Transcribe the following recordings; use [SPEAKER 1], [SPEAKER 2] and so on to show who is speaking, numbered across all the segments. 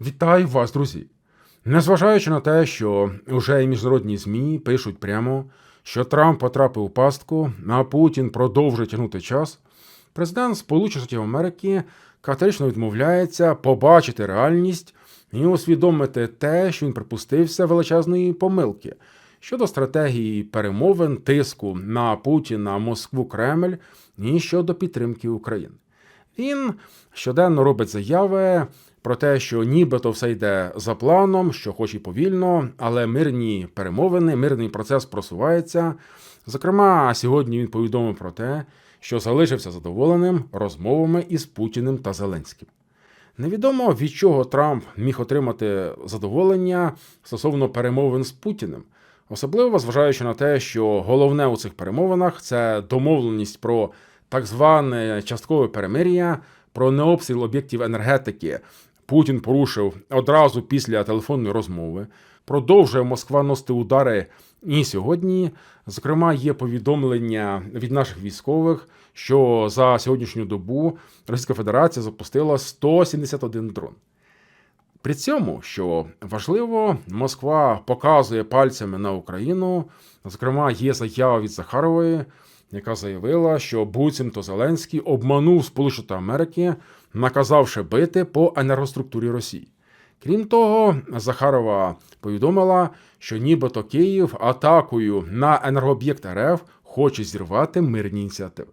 [SPEAKER 1] Вітаю вас, друзі! Незважаючи на те, що вже і міжнародні ЗМІ пишуть прямо, що Трамп потрапив у пастку, а Путін продовжує тягнути час, президент Сполучених Штатів Америки категорично відмовляється побачити реальність і усвідомити те, що він припустився величезної помилки щодо стратегії перемовин, тиску на Путіна, Москву, Кремль і щодо підтримки України. Він щоденно робить заяви про те, що нібито все йде за планом, що хоч і повільно, але мирні перемовини, мирний процес просувається. Зокрема, сьогодні він повідомив про те, що залишився задоволеним розмовами із Путіним та Зеленським. Невідомо від чого Трамп міг отримати задоволення стосовно перемовин з Путіним, особливо зважаючи на те, що головне у цих перемовинах це домовленість про так зване часткове перемир'я, про необстріл об'єктів енергетики. Путін порушив одразу після телефонної розмови. Продовжує Москва носити удари і сьогодні. Зокрема, є повідомлення від наших військових, що за сьогоднішню добу Російська Федерація запустила 171 дрон. При цьому, що важливо, Москва показує пальцями на Україну. Зокрема, є заява від Захарової, яка заявила, що буцімто Зеленський обманув Сполучені Америки, наказавши бити по енергоструктурі Росії. Крім того, Захарова повідомила, що нібито Київ атакою на енергооб'єкт РФ хоче зірвати мирні ініціативи.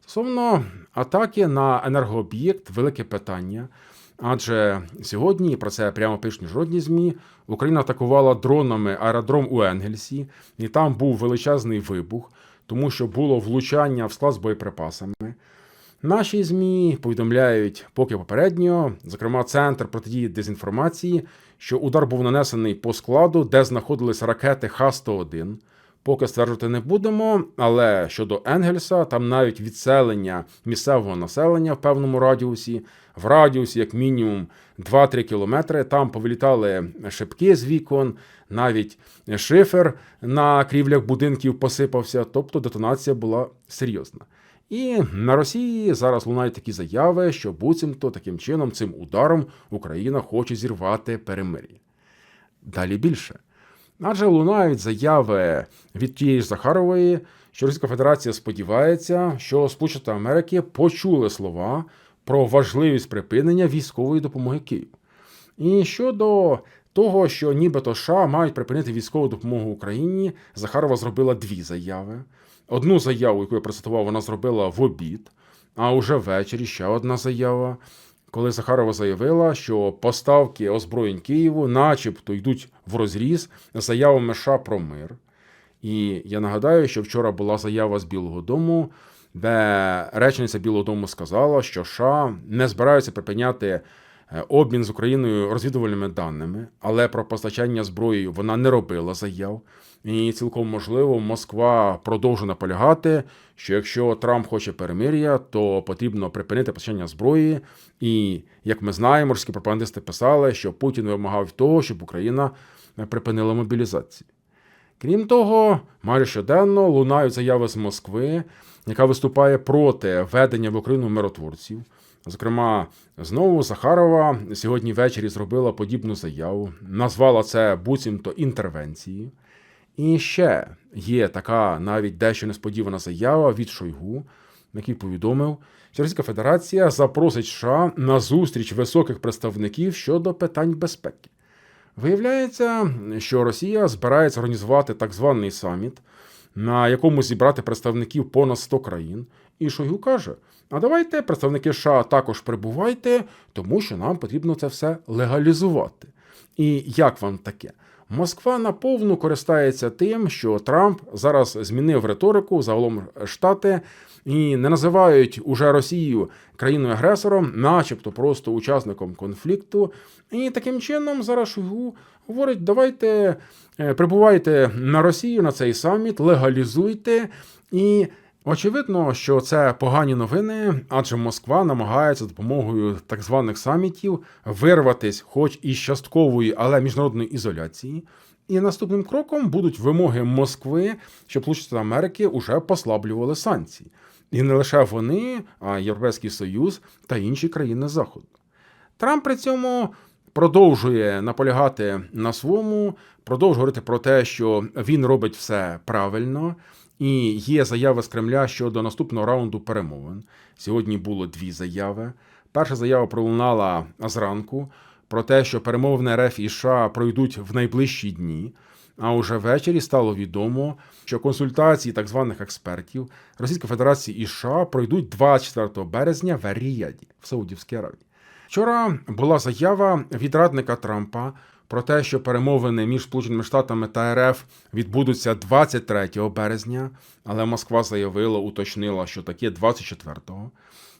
[SPEAKER 1] Стосовно атаки на енергооб'єкт велике питання. Адже сьогодні, про це прямо пишуть міжнародні ЗМІ, Україна атакувала дронами аеродром у Енгельсі, і там був величезний вибух, тому що було влучання в склад з боєприпасами. Наші ЗМІ повідомляють поки попередньо, зокрема, центр протидії дезінформації, що удар був нанесений по складу, де знаходились ракети Х-101. Поки стверджувати не будемо, але щодо Енгельса, там навіть відселення місцевого населення в певному радіусі, в радіусі, як мінімум, 2-3 кілометри, там повилітали шибки з вікон, навіть шифер на крівлях будинків посипався, тобто детонація була серйозна. І на Росії зараз лунають такі заяви, що буцімто таким чином, цим ударом Україна хоче зірвати перемир'я. Далі більше. Адже лунають заяви від тієї ж Захарової, що Російська Федерація сподівається, що Сполучені Америки почули слова про важливість припинення військової допомоги Києву. І щодо того, що нібито США мають припинити військову допомогу Україні, Захарова зробила дві заяви. Одну заяву, яку я процитував, вона зробила в обід, а уже ввечері ще одна заява коли Захарова заявила, що поставки озброєнь Києву, начебто, йдуть в розріз заявами США про мир. І я нагадаю, що вчора була заява з Білого Дому, де речниця Білого Дому сказала, що США не збираються припиняти обмін з Україною розвідувальними даними, але про постачання зброї вона не робила заяв. І цілком можливо, Москва продовжує наполягати, що якщо Трамп хоче перемир'я, то потрібно припинити постачання зброї. І як ми знаємо, морські пропагандисти писали, що Путін вимагав того, щоб Україна припинила мобілізацію. Крім того, майже щоденно лунають заяви з Москви, яка виступає проти ведення в Україну миротворців. Зокрема, знову Захарова сьогодні ввечері зробила подібну заяву, назвала це буцімто інтервенцією. І ще є така навіть дещо несподівана заява від Шойгу, який повідомив, що Російська Федерація запросить США на зустріч високих представників щодо питань безпеки. Виявляється, що Росія збирається організувати так званий саміт, на якому зібрати представників понад 100 країн. І Шойгу каже: а давайте представники США також прибувайте, тому що нам потрібно це все легалізувати. І як вам таке? Москва наповну користається тим, що Трамп зараз змінив риторику загалом штати і не називають уже Росію країною агресором, начебто просто учасником конфлікту. І таким чином зараз Шойгу говорить: давайте е, прибувайте на Росію на цей саміт, легалізуйте і. Очевидно, що це погані новини, адже Москва намагається допомогою так званих самітів вирватись, хоч і з часткової, але міжнародної ізоляції. І наступним кроком будуть вимоги Москви, щоб Сполучені Америки вже послаблювали санкції. І не лише вони, а Європейський Союз та інші країни Заходу. Трамп при цьому продовжує наполягати на своєму, продовжує говорити про те, що він робить все правильно. І є заяви з Кремля щодо наступного раунду перемовин. Сьогодні було дві заяви. Перша заява пролунала зранку про те, що перемовини РФ і США пройдуть в найближчі дні. А уже ввечері стало відомо, що консультації так званих експертів Російської Федерації і США пройдуть 24 березня в Ріяді в Саудівській Аравії. Вчора була заява від радника Трампа про те, що перемовини між Сполученими Штатами та РФ відбудуться 23 березня, але Москва заявила, уточнила, що таке 24-го.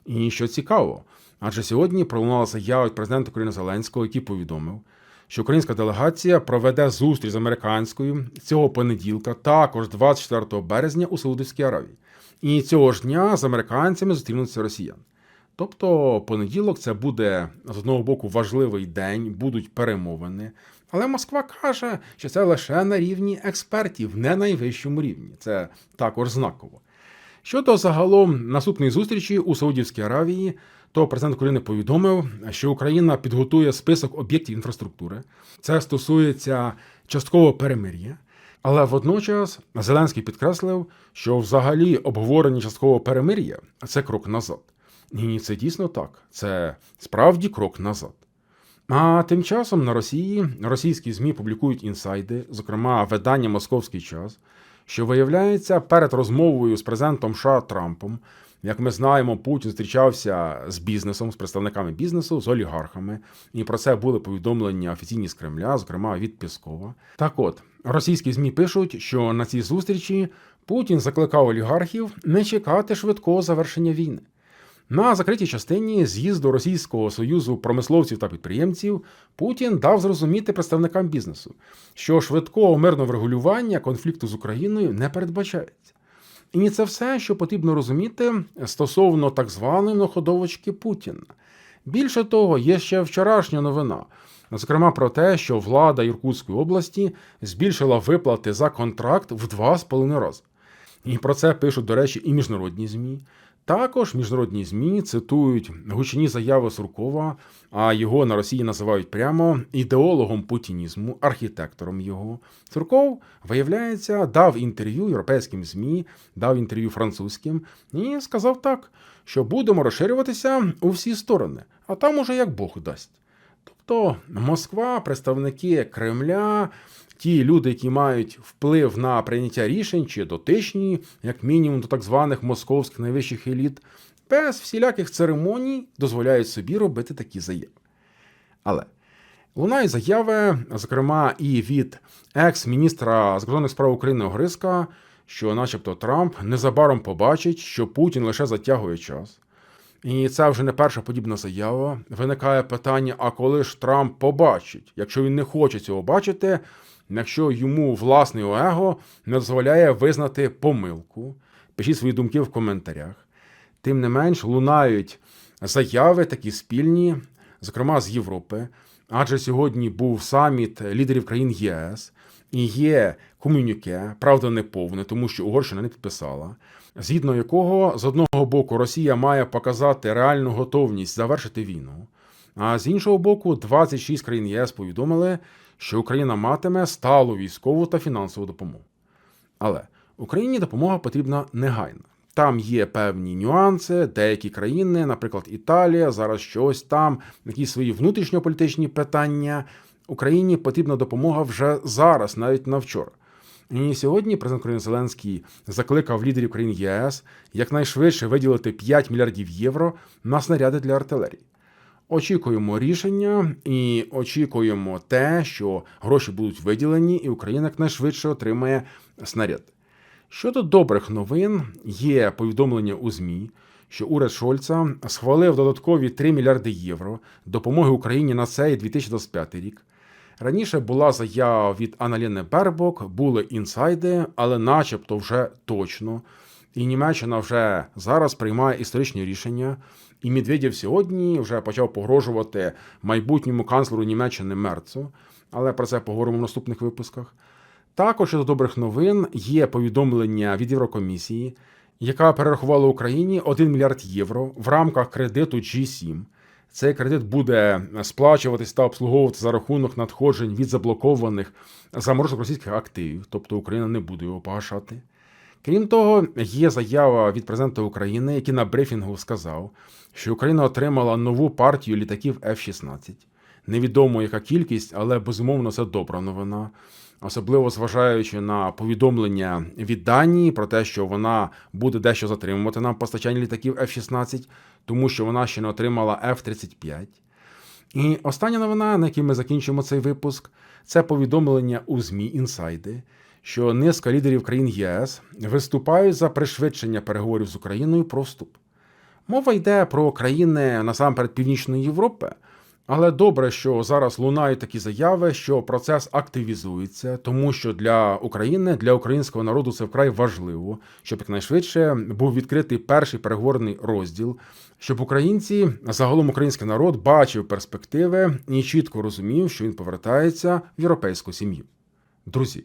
[SPEAKER 1] І що цікаво, адже сьогодні пролунала заява від президента України Зеленського, який повідомив, що українська делегація проведе зустріч з американською цього понеділка, також 24 березня у Саудівській Аравії. І цього ж дня з американцями зустрінуться росіяни. Тобто понеділок це буде з одного боку важливий день, будуть перемовини. Але Москва каже, що це лише на рівні експертів, не найвищому рівні. Це також знаково. Щодо загалом наступної зустрічі у Саудівській Аравії, то президент України повідомив, що Україна підготує список об'єктів інфраструктури. Це стосується часткового перемир'я. Але водночас Зеленський підкреслив, що взагалі обговорення часткового перемир'я це крок назад. Ні, це дійсно так. Це справді крок назад. А тим часом на Росії російські ЗМІ публікують інсайди, зокрема видання Московський час, що виявляється перед розмовою з президентом США Трампом. Як ми знаємо, Путін зустрічався з бізнесом, з представниками бізнесу, з олігархами, і про це були повідомлення офіційні з Кремля, зокрема від Піскова. Так от, російські ЗМІ пишуть, що на цій зустрічі Путін закликав олігархів не чекати швидкого завершення війни. На закритій частині з'їзду Російського союзу промисловців та підприємців Путін дав зрозуміти представникам бізнесу, що швидкого мирного врегулювання конфлікту з Україною не передбачається. І це все, що потрібно розуміти стосовно так званої находовочки Путіна. Більше того, є ще вчорашня новина, зокрема про те, що влада Іркутської області збільшила виплати за контракт в два з половиною рази. І про це пишуть, до речі, і міжнародні ЗМІ. Також міжнародні ЗМІ цитують гучні заяви Суркова, а його на Росії називають прямо ідеологом путінізму, архітектором його. Сурков, виявляється, дав інтерв'ю європейським ЗМІ, дав інтерв'ю французьким і сказав так, що будемо розширюватися у всі сторони, а там уже як Бог дасть. Тобто Москва, представники Кремля, ті люди, які мають вплив на прийняття рішень чи дотичні, як мінімум, до так званих московських найвищих еліт, без всіляких церемоній дозволяють собі робити такі заяви. Але лунають заяви, зокрема, і від екс-міністра закордонних справ України Огриска, що, начебто, Трамп незабаром побачить, що Путін лише затягує час. І це вже не перша подібна заява. Виникає питання: а коли ж Трамп побачить, якщо він не хоче цього бачити, якщо йому власне его не дозволяє визнати помилку, пишіть свої думки в коментарях. Тим не менш, лунають заяви такі спільні, зокрема з Європи. Адже сьогодні був саміт лідерів країн ЄС і є комюніке, правда, не повне, тому що Угорщина не підписала, згідно якого з одного боку Росія має показати реальну готовність завершити війну. А з іншого боку, 26 країн ЄС повідомили, що Україна матиме сталу військову та фінансову допомогу. Але Україні допомога потрібна негайно. Там є певні нюанси, деякі країни, наприклад, Італія, зараз щось там, якісь свої внутрішньополітичні питання. Україні потрібна допомога вже зараз, навіть на вчора. І сьогодні президент України Зеленський закликав лідерів країн ЄС якнайшвидше виділити 5 мільярдів євро на снаряди для артилерії. Очікуємо рішення і очікуємо те, що гроші будуть виділені, і Україна якнайшвидше отримає снаряд. Щодо добрих новин, є повідомлення у ЗМІ, що уряд Шольца схвалив додаткові 3 мільярди євро допомоги Україні на цей 2025 рік. Раніше була заява від Аналіни Бербок, були інсайди, але начебто вже точно. І Німеччина вже зараз приймає історичні рішення. І Медведєв сьогодні вже почав погрожувати майбутньому канцлеру Німеччини Мерцу, але про це поговоримо в наступних випусках. Також щодо добрих новин є повідомлення від Єврокомісії, яка перерахувала Україні 1 мільярд євро в рамках кредиту G7. Цей кредит буде сплачуватись та обслуговуватися за рахунок надходжень від заблокованих заморожених російських активів, тобто Україна не буде його погашати. Крім того, є заява від президента України, який на брифінгу сказав, що Україна отримала нову партію літаків F-16. Невідомо яка кількість, але безумовно це добра новина. Особливо зважаючи на повідомлення від Данії про те, що вона буде дещо затримувати нам постачання літаків F-16, тому що вона ще не отримала F-35. І остання новина, на якій ми закінчимо цей випуск, це повідомлення у ЗМІ інсайди, що низка лідерів країн ЄС виступають за пришвидшення переговорів з Україною про вступ. Мова йде про країни насамперед Північної Європи, але добре, що зараз лунають такі заяви, що процес активізується, тому що для України, для українського народу це вкрай важливо, щоб якнайшвидше був відкритий перший переговорний розділ, щоб українці, загалом український народ, бачив перспективи і чітко розумів, що він повертається в європейську сім'ю. Друзі,